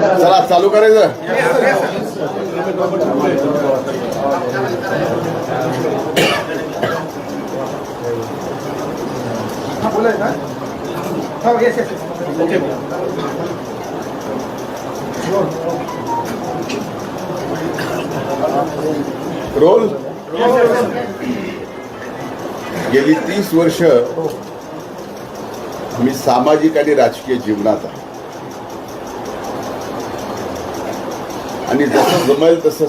चला चालू करायचं. रोल? गेली तीस वर्ष मी सामाजिक आणि राजकीय जीवनात आहे. आणि जसं जमेल तसं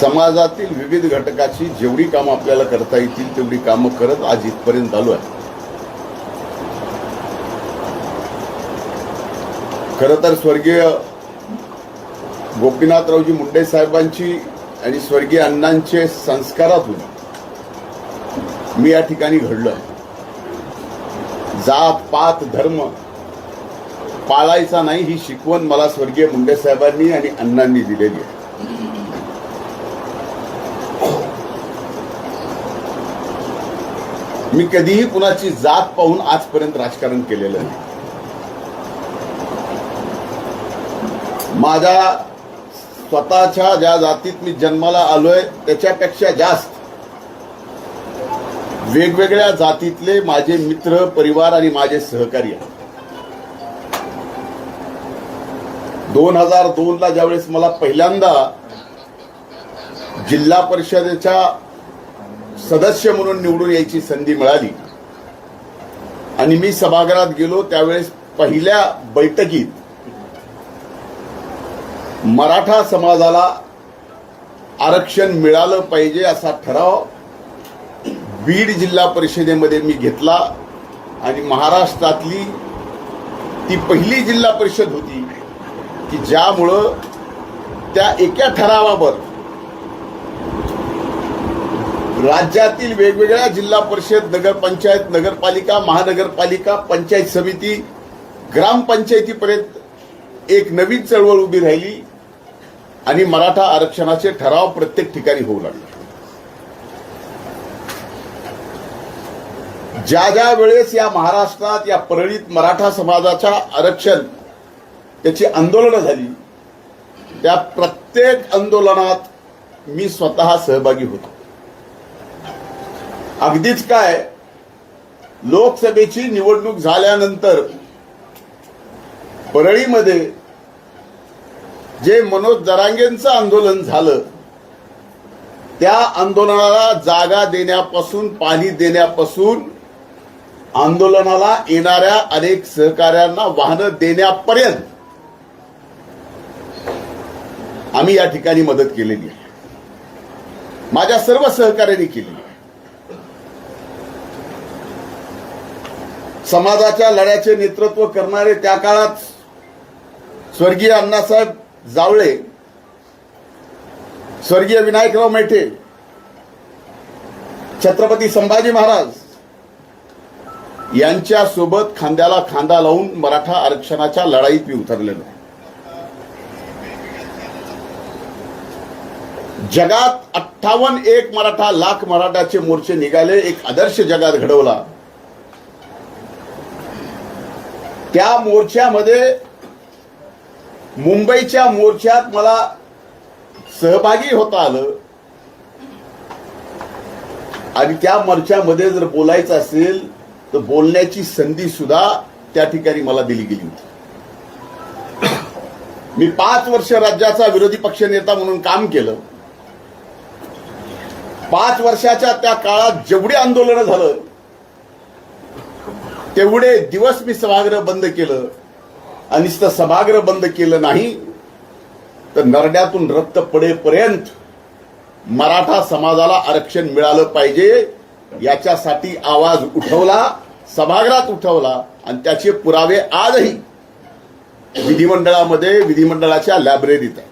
समाजातील विविध घटकाची जेवढी कामं आपल्याला करता येतील तेवढी कामं करत आज इथपर्यंत आलो आहे. खरं तर स्वर्गीय गोपीनाथरावजी मुंडे साहेबांची आणि स्वर्गीय अण्णांचे संस्कारातून मी या ठिकाणी घडलो आहे जात पात धर्म पाळायचा नाही ही शिकवण मला स्वर्गीय मुंडे साहेबांनी आणि अण्णांनी दिलेली आहे. मी कधीही कुणाची जात पाहून आजपर्यंत राजकारण केलेलं नाही. माझ्या स्वतःच्या ज्या जातीत मी जन्माला आलोय त्याच्यापेक्षा जास्त वेगवेगळ्या जातीतले माझे मित्र परिवार आणि माझे सहकारी दोन हजार दोन ला ज्यावेळेस मला पहिल्यांदा जिल्हा परिषदेच्या सदस्य म्हणून निवडून यायची संधी मिळाली. आणि मी सभागृहात गेलो त्यावेळेस पहिल्या बैठकीत मराठा समाजाला आरक्षण मिळालं पाहिजे असा ठराव बीड जिल्हा परिषदेमध्ये मी घेतला. आणि महाराष्ट्रातली ती पहिली जिल्हा परिषद होती की ज्यामुळं त्या एका ठरावावर राज्यातील वेगवेगळ्या जिल्हा परिषद नगरपंचायत नगरपालिका महानगरपालिका पंचायत समिती ग्रामपंचायतीपर्यंत एक नवीन चळवळ उभी राहिली आणि मराठा आरक्षणाचे ठराव प्रत्येक ठिकाणी होऊ लागले. ज्या ज्या वेळेस या महाराष्ट्रात या परळीत मराठा समाजाच्या आरक्षण त्याची आंदोलनं झाली. त्या प्रत्येक आंदोलनात मी स्वतः सहभागी होतो. अगदीच काय लोकसभेची निवडणूक झाल्यानंतर परळीमध्ये जे मनोज जरांगेंचं आंदोलन झालं त्या आंदोलनाला जागा देण्यापासून पाणी देण्यापासून आंदोलनाला येणाऱ्या अनेक सहकाऱ्यांना वाहनं देण्यापर्यंत आम्ही या ठिकाणी मदत केलेली आहे माझ्या सर्व सहकार्यांनी केलेली आहे समाजाच्या लढ्याचे नेतृत्व करणारे त्या काळात स्वर्गीय अण्णासाहेब जावळे स्वर्गीय विनायकराव मेठे छत्रपती संभाजी महाराज यांच्या सोबत खांद्याला खांदा लावून मराठा आरक्षणाच्या लढाईत मी उतरलेलो आहे. जगात अठ्ठावन्न एक मराठा लाख मराठाचे मोर्चे निघाले एक आदर्श जगात घडवला. त्या मोर्चामध्ये मुंबईच्या मोर्चात मला सहभागी होता आलं. आणि त्या मोर्चामध्ये जर बोलायचं असेल तर बोलण्याची संधी सुद्धा त्या ठिकाणी मला दिली गेली होती. मी पाच वर्ष राज्याचा विरोधी पक्ष नेता म्हणून काम केलं. पाच वर्षाच्या त्या काळात जेवढे आंदोलन झालं तेवढे दिवस मी सभागृह बंद केलं. आणि सभागृह बंद केलं नाही तर नरड्यातून रक्त पडेपर्यंत मराठा समाजाला आरक्षण मिळालं पाहिजे याच्यासाठी आवाज उठवला सभागृहात उठवला आणि त्याचे पुरावे आजही विधिमंडळामध्ये विधिमंडळाच्या लायब्ररीत आहे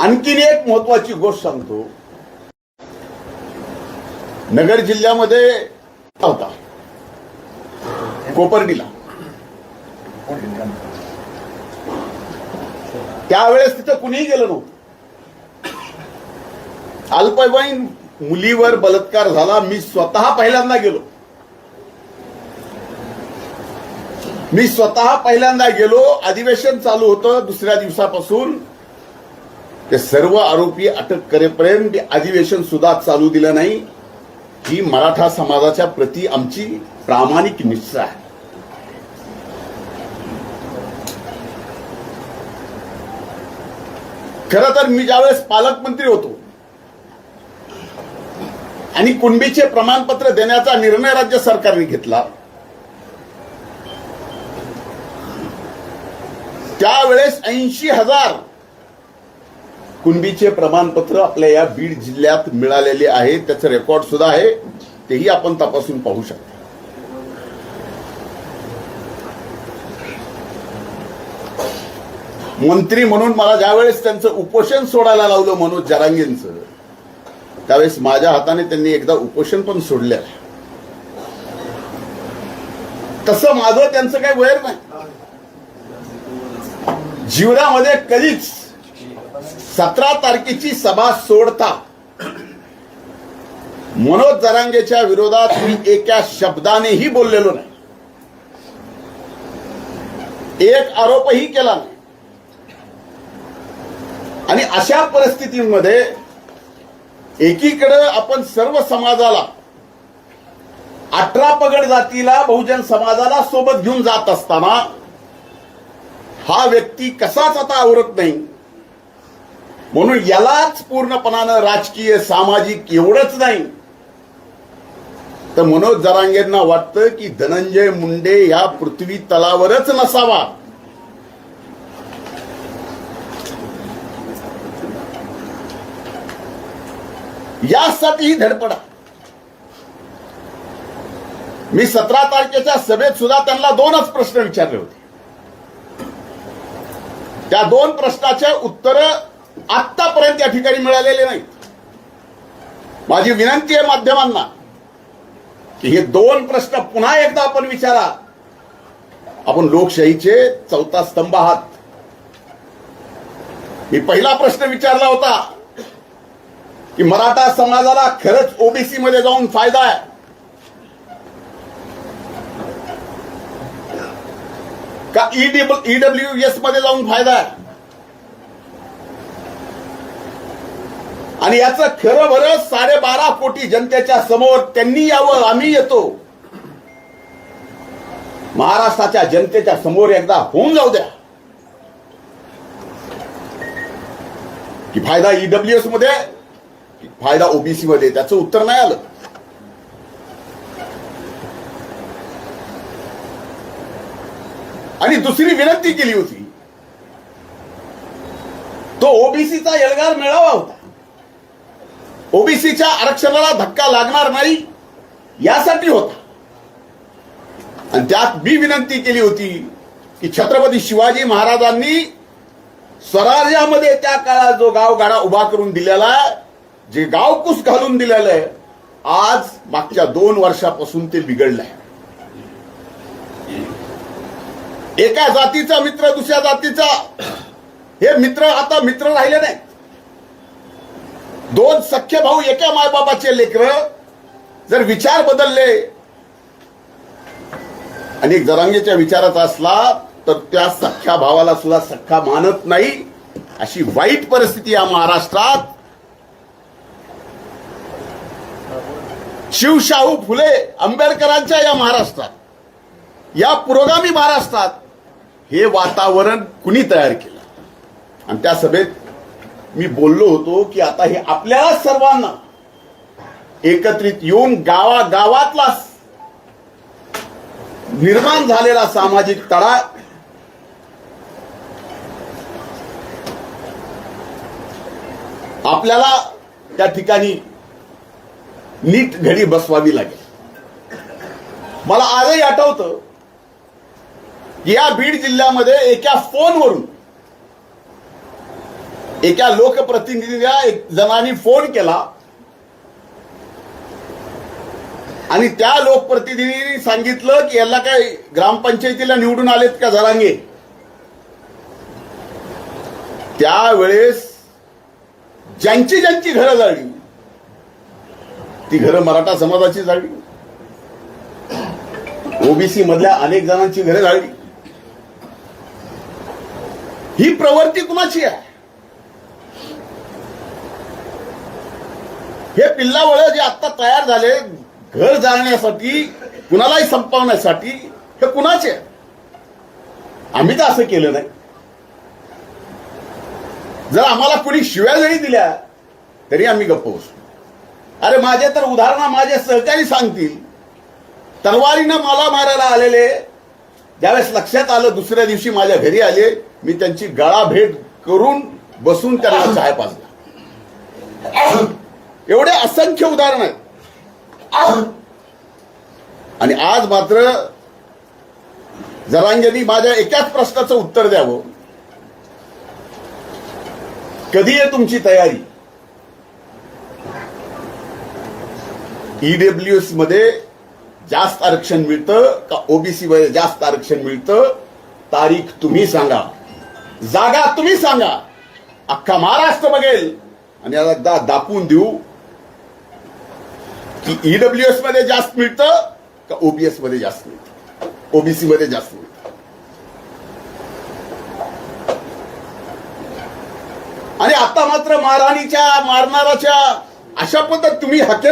आणखीन एक महत्वाची गोष्ट सांगतो. नगर जिल्ह्यामध्ये होता. कोपर्डीला. त्यावेळेस तिथं कुणीही गेलं नव्हतं. अल्पवयीन मुलीवर बलात्कार झाला. मी स्वतः पहिल्यांदा गेलो. मी स्वतः पहिल्यांदा गेलो. अधिवेशन चालू होतं दुसऱ्या दिवसापासून. ते सर्व आरोपी अटक करेपर्यंत अधिवेशन सुद्धा चालू दिलं नाही. ही मराठा समाजाच्या प्रती आमची प्रामाणिक निष्ठा आहे. खरं तर मी ज्यावेळेस पालकमंत्री होतो आणि कुणबीचे प्रमाणपत्र देण्याचा निर्णय राज्य सरकारने घेतला त्यावेळेस ऐंशी हजार कुणबीचे प्रमाणपत्र आपल्या या बीड जिल्ह्यात मिळालेले आहे त्याचं रेकॉर्ड सुद्धा आहे. तेही आपण तपासून पाहू शकता. मंत्री म्हणून मला ज्यावेळेस त्यांचं उपोषण सोडायला लावलं मनोज जरांगेंचं त्यावेळेस माझ्या हाताने त्यांनी एकदा उपोषण पण सोडलं आहे. तसं माझं त्यांचं काही वैर नाही. जीवनामध्ये कधीच सतरा तारखेची सभा सोडता. मनोज जरांगेच्या विरोधात मी एका शब्दानेही बोललेलो नाही. एक आरोपही केला नाही. आणि अशा परिस्थितीमध्ये एकीकडे आपण सर्व समाजाला अठरा पगड जातीला बहुजन समाजाला सोबत घेऊन जात असताना हा व्यक्ती कसाच आता आवरत नाही? म्हणून यालाच पूर्णपणानं राजकीय सामाजिक एवढंच नाही. तर मनोज जरांगेंना वाटतं की धनंजय मुंडे या पृथ्वी तलावरच नसावा. यासाठी ही धडपडा. मी सतरा तारखेच्या सभेत सुद्धा त्यांना दोनच प्रश्न विचारले होते. त्या दोन प्रश्नाचे उत्तर आतापर्यंत या ठिकाणी मिळालेले नाहीत माझी विनंती आहे माध्यमांना की हे दोन प्रश्न पुन्हा एकदा आपण विचारा. आपण लोकशाहीचे चौथा स्तंभ आहात. मी पहिला प्रश्न विचारला होता की मराठा समाजाला खरंच ओबीसी मध्ये जाऊन फायदा आहे? का ईडब्ल्यू एसमध्ये जाऊन फायदा आहे? आणि याचं खरं बरं साडेबारा कोटी जनतेच्या समोर त्यांनी यावं आम्ही येतो. महाराष्ट्राच्या जनतेच्या समोर एकदा होऊन जाऊ द्या. की फायदा ईडब्ल्यू एसमध्ये फायदा ओबीसी मध्ये त्याचं उत्तर नाही आलं. आणि दुसरी विनंती केली होती. तो ओबीसीचा एल्गार मेळावा होता. ओबीसीच्या आरक्षणाला धक्का लागणार नाही यासाठी होता. आणि त्यात मी विनंती केली होती की छत्रपती शिवाजी महाराजांनी स्वराज्यामध्ये त्या काळात जो गावगाडा उभा करून दिलेला आहे जे गावकूस घालून दिलेलं आहे आज मागच्या दोन वर्षापासून ते बिघडलंय एका जातीचा मित्र दुसऱ्या जातीचा. हे मित्र आता मित्र राहिले नाही दोन सख्य भाऊ एका मायबाबाचे लेकर जर विचार बदलले आणि एक जरांगेच्या विचाराचा असला तर त्या सख्या भावाला सुद्धा सख्खा मानत नाही. अशी वाईट परिस्थिती या महाराष्ट्रात. शिवशाहू फुले आंबेडकरांच्या या महाराष्ट्रात या पुरोगामी महाराष्ट्रात हे वातावरण कुणी तयार केलं? आणि त्या सभेत मी बोललो होतो की आता हे आपल्याला सर्वांना एकत्रित येऊन गावा गावातला निर्माण झालेला सामाजिक तळा आपल्याला त्या ठिकाणी नीट घडी बसवावी लागेल. मला आजही आठवतं या बीड जिल्ह्यामध्ये एका फोनवरून एका लोकप्रतिनिधीला एक जणांनी फोन केला. आणि त्या लोकप्रतिनिधींनी सांगितलं की याला काय ग्रामपंचायतीला निवडून आलेत का जरांगे? त्यावेळेस ज्यांची ज्यांची घरं जाळली ती घरं मराठा समाजाची जाळली. ओबीसी मधल्या अनेक जणांची घरं जाळली. ही प्रवृत्ती कुणाची आहे? हे पिल्लावळ जे आता तयार झाले घर जाळण्यासाठी कुणालाही संपवण्यासाठी हे कुणाचे? आम्ही तर असं केलं नाही. जर आम्हाला कुणी शिव्या जरी दिल्या तरी आम्ही गप्प बसतो अरे माझे तर उदाहरण माझे सहकारी सांगतील. तलवारीनं मला मारायला आलेले ज्यावेळेस लक्षात आलं दुसऱ्या दिवशी माझ्या घरी आले मी त्यांची गळा भेट करून बसून त्यांना चाय पाजला. एवढे असंख्य उदाहरण आहेत. आणि आज मात्र जरांगेनी माझ्या एकाच प्रश्नाचं उत्तर द्यावं. कधी आहे तुमची तयारी? ईडब्ल्यू एसमध्ये जास्त आरक्षण मिळतं का ओबीसी मध्ये जास्त आरक्षण मिळतं? तारीख तुम्ही सांगा. जागा तुम्ही सांगा. अख्खा महाराष्ट्र बघेल. आणि याला एकदा दाखवून देऊ. की ईडब्ल्यू एसमध्ये जास्त मिळतं का ओबीएसमध्ये जास्त मिळतं? ओबीसी मध्ये जास्त मिळतं? आणि आता मात्र मारहाणीच्या मारणाराच्या अशा पद्धत तुम्ही हत्या